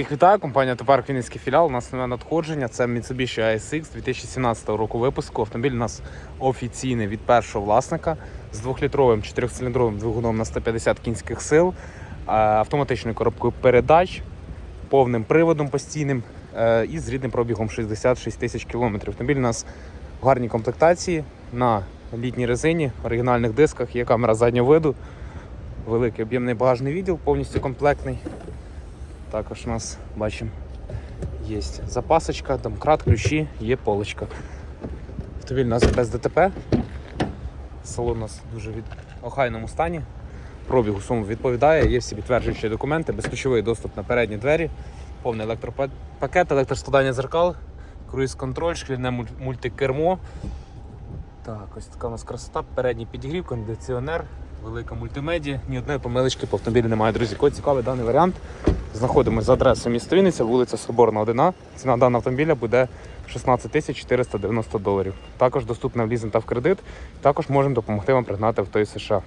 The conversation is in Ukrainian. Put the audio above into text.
Всіх вітаю, компанія Топар Вінницький філіал. У нас нове надходження. Це Mitsubishi ASX 2017 року випуску. Автомобіль у нас офіційний від першого власника з 2-літровим 4-циліндровим двигуном на 150 кінських сил, автоматичною коробкою передач, повним приводом постійним е, і з рідним пробігом 66 тисяч кілометрів. Автомобіль у нас в гарній комплектації на літній резині, оригінальних дисках, є камера заднього виду, великий об'ємний багажний відділ, повністю комплектний. Також у нас бачимо є запасочка, домкрат, ключі, є полочка. Автомобіль у нас без ДТП. Салон у нас дуже від охайному стані. Пробігу суму відповідає, є всі підтверджуючі документи, безключовий доступ на передні двері, повний електропакет, електроскладання зеркал, круїз-контроль, шкільне мультикермо. Так, ось така у нас красота, передній підігрів, кондиціонер, велика мультимедія. Ні одної помилочки по автомобілі немає. Друзі, кого цікавий даний варіант. Знаходимося за адресою міста Вінниця, вулиця Соборна 1. Ціна даного автомобіля буде 16 тисяч 490 доларів. Також доступна в лізинг та в кредит. Також можемо допомогти вам пригнати авто із США.